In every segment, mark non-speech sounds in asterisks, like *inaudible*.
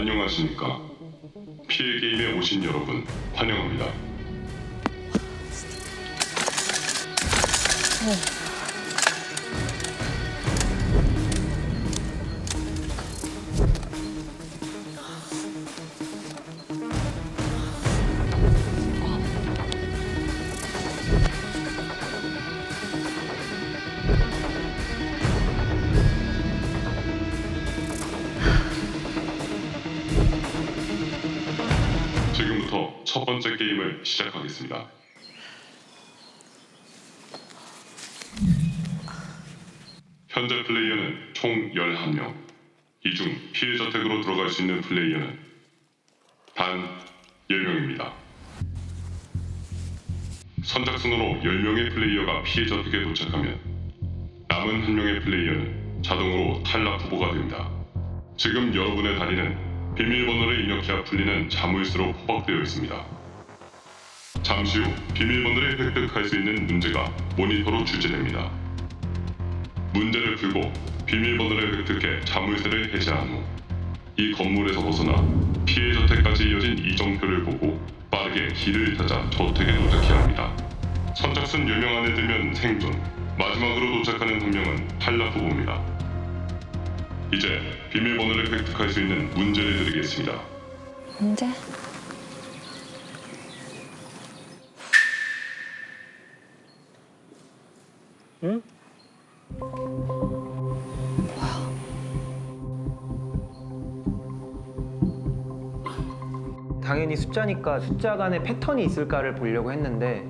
안녕하십니까. 피해 게임에 오신 여러분 환영합니다. 지 번째 게임을 시작하겠습니다. 현재 플레이어는 총 11명. 이 중 피해 저택으로 들어갈 수 있는 플레이어는 단 10명입니다. 선착순으로 10명의 플레이어가 피해 저택에 도착하면 남은 한 명의 플레이어는 자동으로 탈락 후보가 됩니다. 지금 여러분의 다리는 비밀번호를 입력해야 풀리는 자물쇠로 포박되어 있습니다. 잠시 후 비밀번호를 획득할 수 있는 문제가 모니터로 출제됩니다. 문제를 풀고 비밀번호를 획득해 자물쇠를 해제한 후 이 건물에서 벗어나 피해 저택까지 이어진 이정표를 보고 빠르게 길을 찾아 저택에 도착해야 합니다. 선착순 10명 안에 들면 생존, 마지막으로 도착하는 한 명은 탈락 후보입니다. 이제 비밀번호를 획득할 수 있는 문제를 드리겠습니다. 문제? 당연히 숫자니까 숫자 간에 패턴이 있을까를 보려고 했는데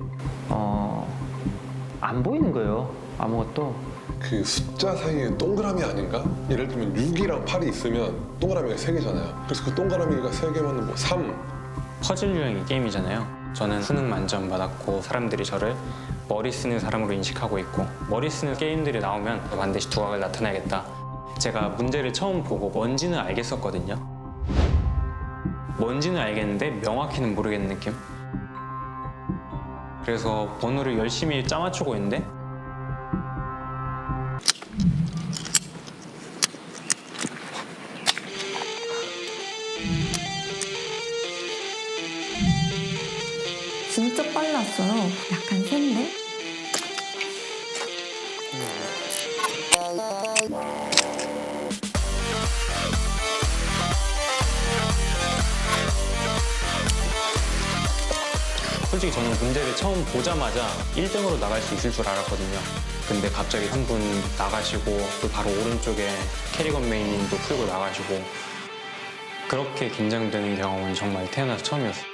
어, 안 보이는 거예요 아무것도 그 숫자 사이에 동그라미 아닌가? 예를 들면 6이랑 8이 있으면 동그라미가 3개잖아요. 그래서 그 동그라미가 3개면 뭐 3, 퍼즐 유형의 게임이잖아요. 저는 수능 만점 받았고 사람들이 저를 머리 쓰는 사람으로 인식하고 있고 머리 쓰는 게임들이 나오면 반드시 두각을 나타내야겠다. 제가 문제를 처음 보고 뭔지는 알겠었거든요. 뭔지는 알겠는데 명확히는 모르겠는 느낌. 그래서 번호를 열심히 짜맞추고 있는데 진짜 빨랐어요. 약간 저는 문제를 처음 보자마자 1등으로 나갈 수 있을 줄 알았거든요. 근데 갑자기 한 분 나가시고 또 바로 오른쪽에 캐리건 메인님도 풀고 나가시고 그렇게 긴장되는 경험은 정말 태어나서 처음이었어요.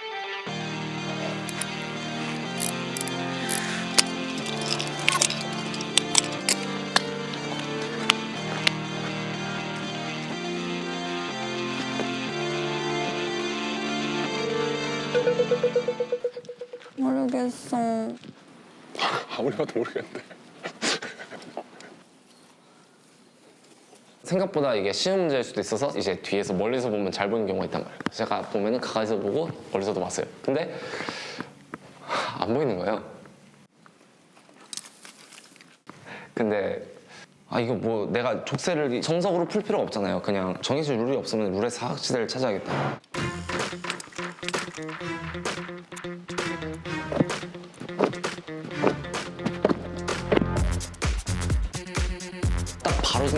모르겠어. 아무리 봐도 모르겠는데. 생각보다 이게 쉬운 문제일 수도 있어서 이제 뒤에서 멀리서 보면 잘 보이는 경우가 있단 말이에요. 제가 보면은 가까이서 보고 멀리서도 봤어요. 근데 안 보이는 거예요. 근데 아 이거 뭐 내가 족쇄를 정석으로 풀 필요가 없잖아요. 그냥 정해진 룰이 없으면 룰의 사각지대를 찾아야겠다.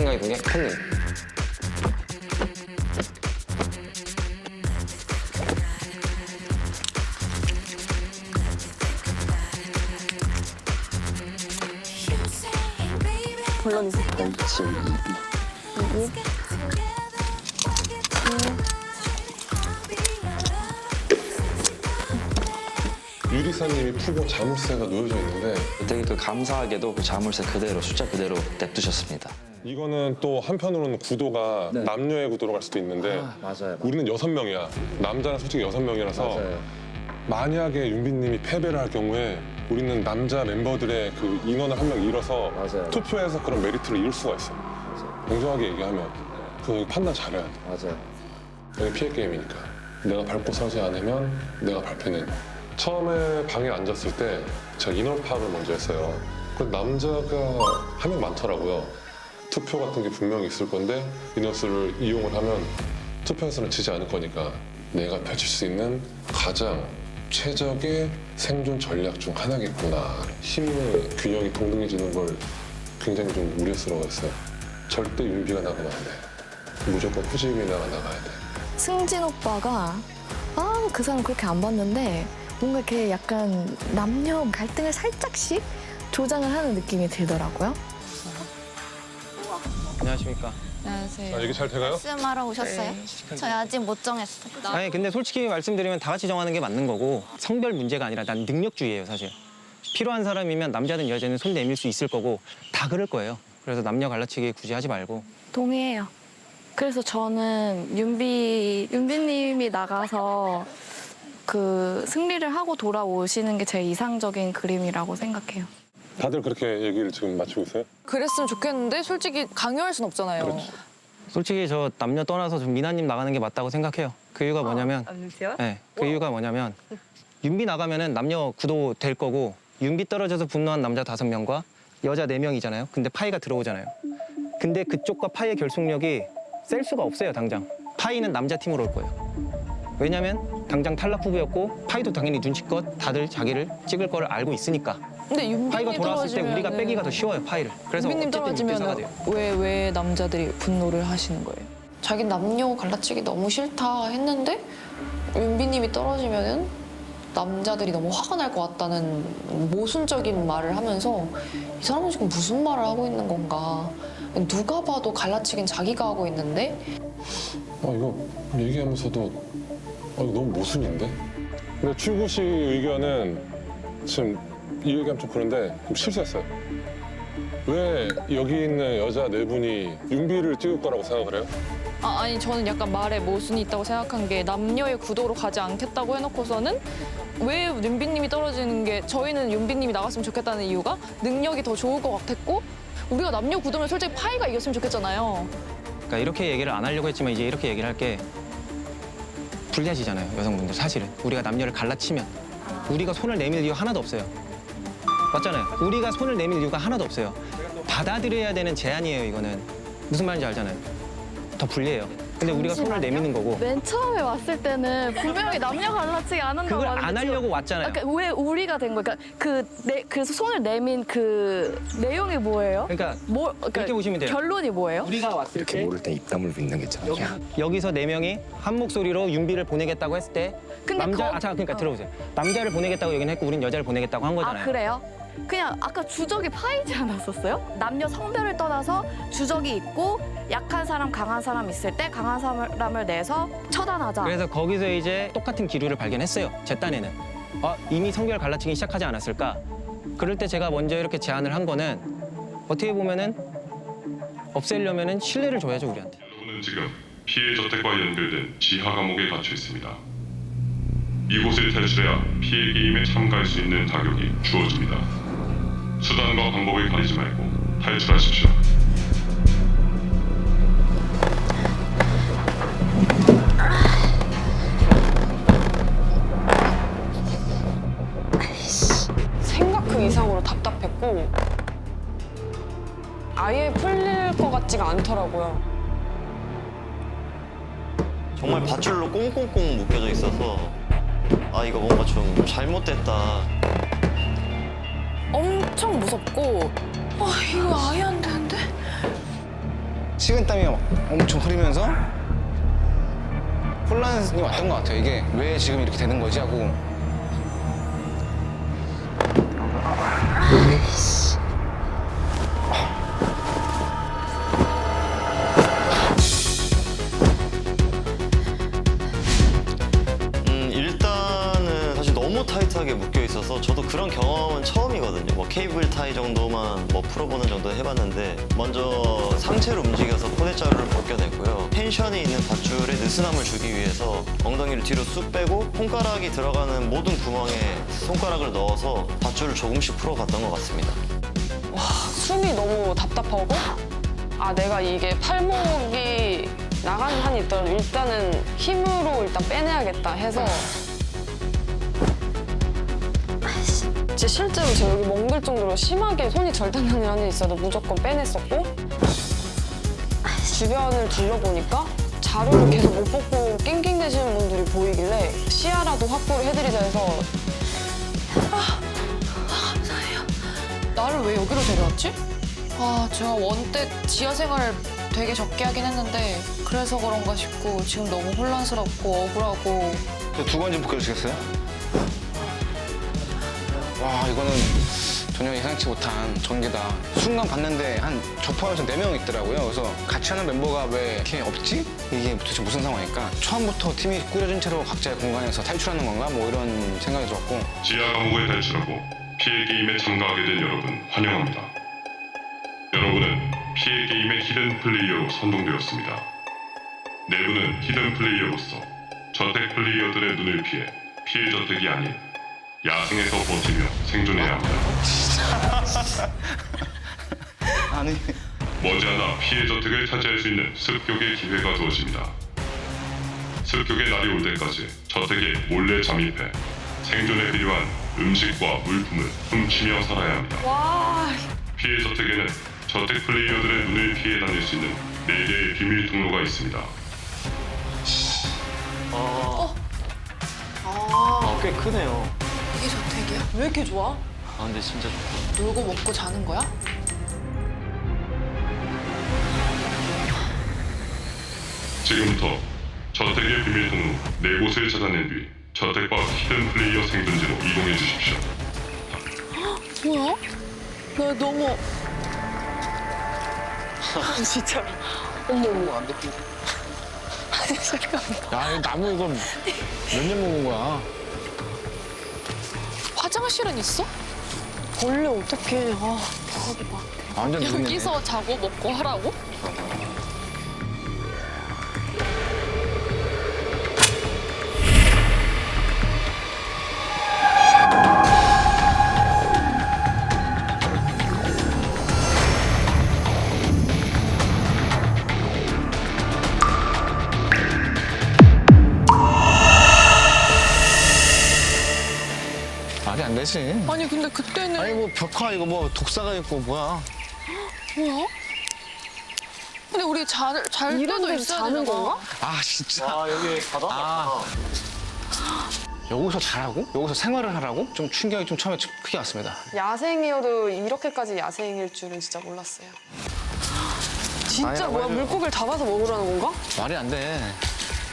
생각이 지금 여기. 유리사님이 풀고 자물쇠가 놓여져 있는데 되게 그 감사하게도 그 자물쇠 그대로 숫자 그대로 냅두셨습니다. 이거는 또 한편으로는 구도가 네. 남녀의 구도로 갈 수도 있는데 맞아요. 우리는 여섯 명이야. 남자는 솔직히 여섯 명이라서 만약에 윤빈님이 패배를 할 경우에 우리는 남자 멤버들의 그 인원을 한 명 잃어서 맞아요. 투표해서 그런 메리트를 잃을 수가 있어. 공정하게 얘기하면 그 판단 잘해야 돼. 맞아요. 여기 피해 게임이니까 내가 밟고 서지 않으면 내가 발표는 처음에 방에 앉았을 때 제가 인원 파악을 먼저 했어요 그 남자가 한 명 많더라고요 투표 같은 게 분명히 있을 건데 인원수를 이용을 하면 투표에서는 지지 않을 거니까 내가 펼칠 수 있는 가장 최적의 생존 전략 중 하나겠구나. 힘의 균형이 동등해지는 걸 굉장히 좀 우려스러워했어요. 절대 윤비가 나가면 안 돼. 무조건 후지민아가 나가야 돼. 승진 오빠가 아 그 사람 그렇게 안 봤는데 뭔가 이렇게 약간 남녀 갈등을 살짝씩 조장을 하는 느낌이 들더라고요. 안녕하십니까. 안녕하세요. 아, 얘기 잘 돼가요? 말씀하러 오셨어요? 저희 아직 못 정했어요. 아니 근데 솔직히 말씀드리면 다 같이 정하는 게 맞는 거고 성별 문제가 아니라 난 능력주의예요 사실. 필요한 사람이면 남자든 여자든 손 내밀 수 있을 거고 다 그럴 거예요. 그래서 남녀 갈라치기 굳이 하지 말고 동의해요. 그래서 저는 윤비 윤비님이 나가서 그 승리를 하고 돌아오시는 게 제일 이상적인 그림이라고 생각해요. 다들 그렇게 얘기를 지금 맞추고 있어요? 그랬으면 좋겠는데 솔직히 강요할 순 없잖아요. 솔직히 저 남녀 떠나서 좀 미나님 나가는 게 맞다고 생각해요. 그 이유가 뭐냐면 네, 그 이유가 뭐냐면 윤비 나가면은 남녀 구도 될 거고 윤비 떨어져서 분노한 남자 다섯 명과 여자 네 명이잖아요. 근데 파이가 들어오잖아요. 근데 그쪽과 파이의 결속력이 셀 수가 없어요, 당장. 파이는 남자 팀으로 올 거예요. 왜냐면 당장 탈락 후보였고 파이도 당연히 눈치껏 다들 자기를 찍을 거를 알고 있으니까 근데 윤빈님 파이가 돌아왔을 때 우리가 빼기가 더 쉬워요, 파이를. 그래서 윤빈님 어쨌든 떨어지면 돼요. 왜왜 남자들이 분노를 하시는 거예요? 자기 남녀 갈라치기 너무 싫다 했는데 윤비님이 떨어지면은 남자들이 너무 화가 날 것 같다는 모순적인 말을 하면서 이 사람은 지금 무슨 말을 하고 있는 건가 누가 봐도 갈라치기는 자기가 하고 있는데 아 이거 얘기하면서도 아 이거 너무 모순인데? 근데 출구 씨 의견은 지금 이 얘기하면 좀 그런데 좀 실수했어요. 왜 여기 있는 여자 네 분이 윤비를 찍을 거라고 생각을 해요? 아, 아니 저는 약간 말에 모순이 있다고 생각한 게 남녀의 구도로 가지 않겠다고 해놓고서는 왜 윤빈님이 떨어지는 게 저희는 윤빈님이 나갔으면 좋겠다는 이유가 능력이 더 좋을 것 같았고 우리가 남녀 구도면 솔직히 파이가 이겼으면 좋겠잖아요. 그러니까 이렇게 얘기를 안 하려고 했지만 이제 이렇게 얘기를 할게 불리하시잖아요 여성분들 사실은 우리가 남녀를 갈라치면 우리가 손을 내밀 이유 하나도 없어요 맞잖아요 우리가 손을 내밀 이유가 하나도 없어요 받아들여야 되는 제안이에요 이거는 무슨 말인지 알잖아요 더 불리해요 근데 우리가 손을 잠시만요. 내미는 거고 맨 처음에 왔을 때는 분명히 남녀 갈라치기 안 한다고 그걸 안 하는데 하려고 왔잖아요 그러니까 왜 우리가 된 거야? 그러니까 그 내, 그래서 손을 내민 그 내용이 뭐예요? 그러니까 뭐 그러니까 이렇게 보시면 돼요 결론이 뭐예요? 우리가 왔을 때 모를 때 입담을 빚는 게 참. 여기서 네 명이 한 목소리로 윤비를 보내겠다고 했을 때 근데 남자 거- 아 잠깐 그러니까 어. 들어보세요 남자를 보내겠다고 얘기는 했고 우린 여자를 보내겠다고 한 거잖아요 아 그래요? 그냥 아까 주적이 파이지 않았었어요? 남녀 성별을 떠나서 주적이 있고 약한 사람, 강한 사람 있을 때 강한 사람을 내서 처단하자. 그래서 거기서 이제 똑같은 기류를 발견했어요. 제 딴에는. 아, 이미 성별 갈라치기 시작하지 않았을까? 그럴 때 제가 먼저 이렇게 제안을 한 거는 어떻게 보면은 없애려면은 신뢰를 줘야죠, 우리한테. 여러분은 지금 피해 저택과 연결된 지하 감옥에 갇혀 있습니다. 이곳을 탈출해야 피해 게임에 참가할 수 있는 자격이 주어집니다. 수단과 방법을 가리지 말고 탈출하십시오. 생각 그 이상으로 답답했고 아예 풀릴 것 같지가 않더라고요. 정말 밧줄로 꽁꽁꽁 묶여져 있어서 아 이거 뭔가 좀 잘못됐다. 엄청 무섭고 아 이거 아예 안 되는데? 식은땀이 엄청 흐르면서 혼란이 왔던 것 같아요. 이게 왜 지금 이렇게 되는 거지 하고 있어서 저도 그런 경험은 처음이거든요. 뭐 케이블 타이 정도만 뭐 풀어보는 정도 해봤는데 먼저 상체로 움직여서 포대자루를 벗겨냈고요. 텐션이 있는 밧줄에 느슨함을 주기 위해서 엉덩이를 뒤로 쑥 빼고 손가락이 들어가는 모든 구멍에 손가락을 넣어서 밧줄을 조금씩 풀어갔던 것 같습니다. 숨이 너무 답답하고 아 내가 이게 팔목이 나가는 한이 있더라도 일단은 힘으로 일단 빼내야겠다 해서 진짜 실제로 제가 여기 멍들 정도로 심하게 손이 절단하는 한이 있어도 무조건 빼냈었고 주변을 둘러보니까 자료를 계속 못 뽑고 낑낑대시는 분들이 보이길래 시야라도 확보를 해드리자 해서 나를 왜 여기로 데려왔지? 아, 제가 원때 지하 생활을 되게 적게 하긴 했는데 그래서 그런가 싶고 지금 너무 혼란스럽고 억울하고 두 번좀 보여주시겠어요? 와 이거는 전혀 예상치 못한 전개다. 순간 봤는데 한 저 포함해서 네 명 있더라고요. 그래서 같이 하는 멤버가 왜 이렇게 없지? 이게 도대체 무슨 상황일까? 처음부터 팀이 꾸려진 채로 각자의 공간에서 탈출하는 건가? 뭐 이런 생각이 들었고 지하 감옥을 탈출하고 피해 게임에 참가하게 된 여러분 환영합니다. 여러분은 피해 게임의 히든 플레이어로 선동되었습니다. 내부는 히든 플레이어로서 저택 플레이어들의 눈을 피해 피해 저택이 아닌 야생에서 버티며 생존해야 합니다. *laughs* 아니 머지않아 피해 저택을 차지할 수 있는 습격의 기회가 주어집니다. 습격의 날이 올 때까지 저택에 몰래 잠입해 생존에 필요한 음식과 물품을 훔치며 살아야 합니다. 피해 저택에는 저택 플레이어들의 눈을 피해 다닐 수 있는 4개의 비밀 통로가 있습니다. 아, 꽤 크네요. 이게 저택이야? 왜 이렇게 좋아? 아, 근데 진짜 좋다. 놀고 먹고 자는 거야? 지금부터 저택의 비밀 통로 4곳을 찾아낸 뒤 저택과 히든 플레이어 생존지로 이동해 주십시오. 뭐야? 나 너무 진짜 어머 어머 안 됐고 아니 잠깐만 야 이거 나무 이거 몇 년 먹은 거야? 화장실은 있어? 원래 어떻게 아 완전 누르네. 여기서 자고 먹고 하라고? 말이 안 되지. 아니 근데 그때는 아니 뭐 벽화 이거 뭐 독사가 있고 뭐야? 뭐야? 근데 우리 잘, 잘 때도 있어야 되는 건가? 아 진짜. 아, 여기 바다? 아. 여기서 잘하고 여기서 생활을 하라고 좀 충격이 좀 처음에 크게 왔습니다. 야생이어도 이렇게까지 야생일 줄은 진짜 몰랐어요. 진짜 아니라고 뭐야 해줘요. 물고기를 잡아서 먹으라는 건가? 말이 안 돼.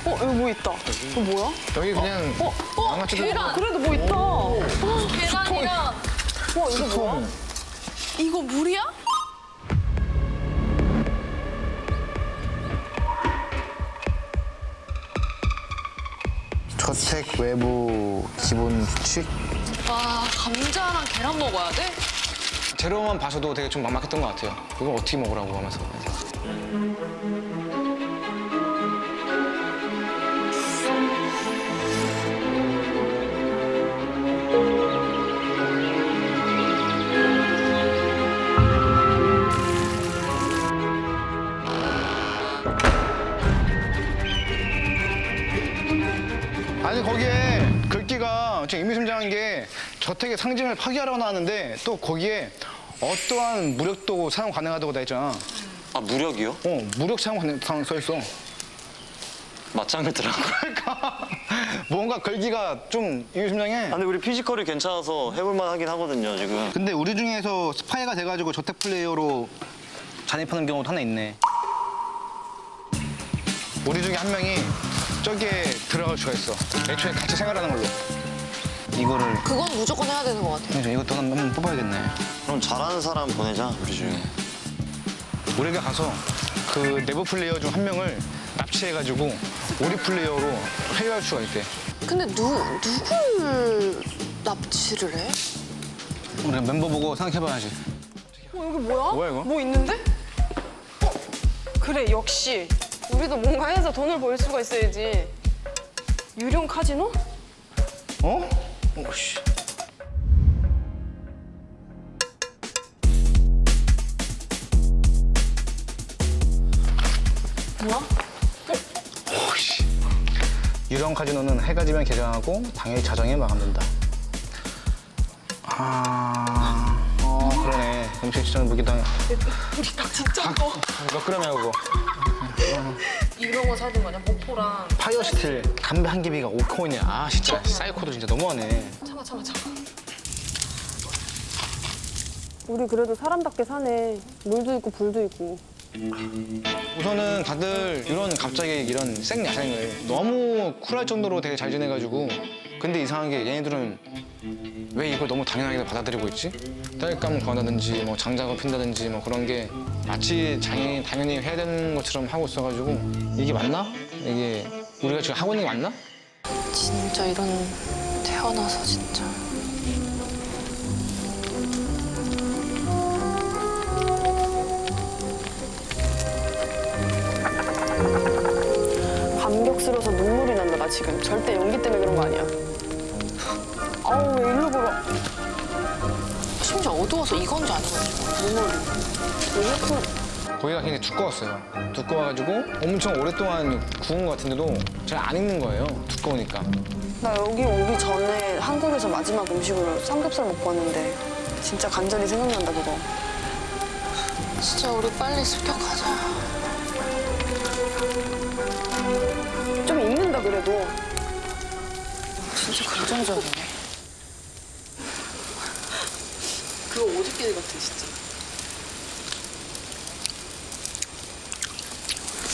어 여기 뭐 있다. 이거 뭐야? 여기 그냥 어? 어? 양아치들 계란. 그래도 뭐 있다. 어, 이거 뭐야? 이거 물이야? 저택 외부 기본 규칙. 와 감자랑 계란 먹어야 돼? 재료만 봐서도 되게 좀 막막했던 것 같아요. 이걸 어떻게 먹으라고 하면서. 좀 의미심장한 게 저택의 상징을 파괴하라고 나왔는데 또 거기에 어떠한 무력도 사용 가능하다고 돼 있잖아. 아, 무력이요? 어, 무력 사용 가능 써 있어. 맞짱을 뜨라고. 그러니까 *laughs* 뭔가 글귀가 좀 의미심장해. 아, 근데 우리 피지컬이 괜찮아서 해볼만 하긴 하거든요, 지금. 근데 우리 중에서 스파이가 돼가지고 저택 플레이어로 잔입하는 경우도 하나 있네. 우리 중에 한 명이 저기에 들어갈 수가 있어. 애초에 같이 생활하는 걸로. 이거를 그건 무조건 해야 되는 것 같아. 그래서 이것도 한번 뽑아야겠네. 그럼 잘하는 사람 보내자, 우리 중에. 우리가 가서 그 내부 플레이어 중 한 명을 납치해가지고 우리 플레이어로 회유할 수가 있대. 근데 누 누굴 납치를 해? 우리 멤버 보고 생각해봐야지. 어 여기 뭐야? 뭐야, 이거? 뭐 있는데? 어 그래 역시 우리도 뭔가 해서 돈을 벌 수가 있어야지. 유령 카지노? 어? 오씨. 뭐야? 오씨. 유령 카지노는 해가 지면 개장하고 당일 자정에 마감된다. 아, 어 그러네. 엄청 진짜 무기다. 우리 닭 진짜 커. 몇 그램이야 그거? 이런 거 사둔 거냐? 목포랑 파이어 스틸 담배 한 개비가 5코인이야. 아 진짜 사이코도 진짜 너무하네. 참아 참아 참아. 우리 그래도 사람답게 사네. 물도 있고 불도 있고. 우선은 다들 이런 갑자기 이런 생 야생을 너무 쿨할 정도로 되게 잘 지내가지고 근데 이상한 게 얘네들은 왜 이걸 너무 당연하게 받아들이고 있지? 딸감 구한다든지 뭐 장작을 핀다든지 뭐 그런 게 마치 당연히, 당연히 해야 되는 것처럼 하고 있어가지고 이게 맞나? 이게 우리가 지금 하고 있는 게 맞나? 진짜 이런 태어나서 진짜. 감격스러워서 눈물이 난다, 나 지금. 절대 연기 때문에 그런 거 아니야. 아우, 왜 일로 걸어? 심지어 어두워서 이건지 아니건지. 이렇게. 거기가 굉장히 두꺼웠어요. 두꺼워가지고 엄청 오랫동안 구운 것 같은데도 잘 안 익는 거예요. 두꺼우니까. 나 여기 오기 전에 한국에서 마지막 음식으로 삼겹살 먹고 왔는데 진짜 간절히 생각난다, 그거. 진짜 우리 빨리 습격하자. 좀 익는다, 그래도. 진짜 긍정적이네. 오죽게 같아, 진짜.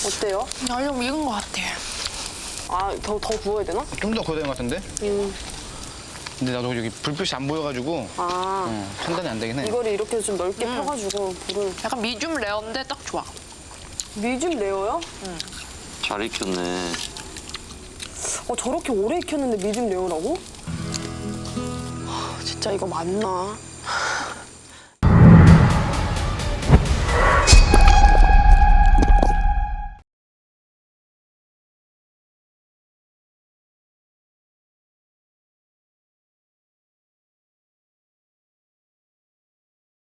어때요? 나 좀 익은 것 같아. 아, 더, 더 구워야 되나? 좀더 구워야 되는 것 같은데? 음. 근데 나도 여기 불빛이 안 보여가지고 아, 어, 판단이 안 되긴 해. 이거를 이렇게 좀 넓게 펴가지고 불을. 약간 미디움 레어인데 딱 좋아. 미디움 레어요? 잘 익혔네. 어, 저렇게 오래 익혔는데 미디움 레어라고? 하, 진짜 이거 맞나?